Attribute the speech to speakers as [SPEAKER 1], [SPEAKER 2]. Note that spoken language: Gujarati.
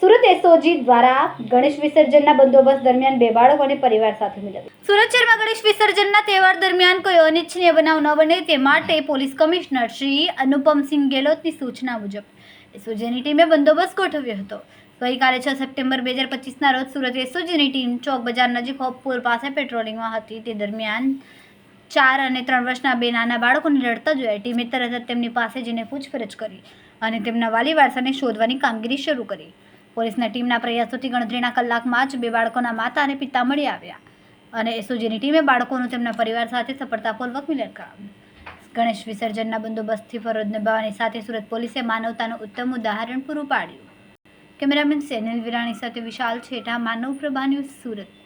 [SPEAKER 1] સુરત એસઓજી દ્વારા ગણેશ વિસર્જનના બંદોબસ્ત દરમિયાન બે બાળકો અને પરિવાર સાથે મિલન. સુરત શહેરમાં ગણેશ વિસર્જનના તહેવાર દરમિયાન કોઈ અનિચ્છનીય બનાવ ન બને તે માટે પોલીસ કમિશનર શ્રી અનુપમસિંહ ગેહલોતની સૂચના મુજબ એસઓજીની ટીમે બંદોબસ્ત ગોઠવ્યો હતો. ગઈકાલે છ સપ્ટેમ્બર બે હજાર પચીસના રોજ સુરત એસઓજીની ટીમ ચોક બજાર નજીક હોપપુર પાસે પેટ્રોલિંગમાં હતી. તે દરમિયાન ચાર અને ત્રણ વર્ષના બે નાના બાળકોને રડતા જોયા. ટીમે તરત તેમની પાસે જઈને પૂછપરછ કરી અને તેમના વાલી વારસાને શોધવાની કામગીરી શરૂ કરી. પોલીસના ટીમના પ્રયાસોથી ગણતરીના કલાકમાં જ બે બાળકોના માતા અને પિતા મળી આવ્યા અને એસઓજીની ટીમે બાળકોનું તેમના પરિવાર સાથે સફળતાપૂર્વક મિલન કરાવ્યું. ગણેશ વિસર્જનના બંદોબસ્તથી ફરજ નિભાવવાની સાથે સુરત પોલીસે માનવતાનું ઉત્તમ ઉદાહરણ પૂરું પાડ્યું. કેમેરામેન સેનિલ વિરાણી સાથે વિશાલ છેટા માનવ પ્રભા ન્યૂઝ સુરત.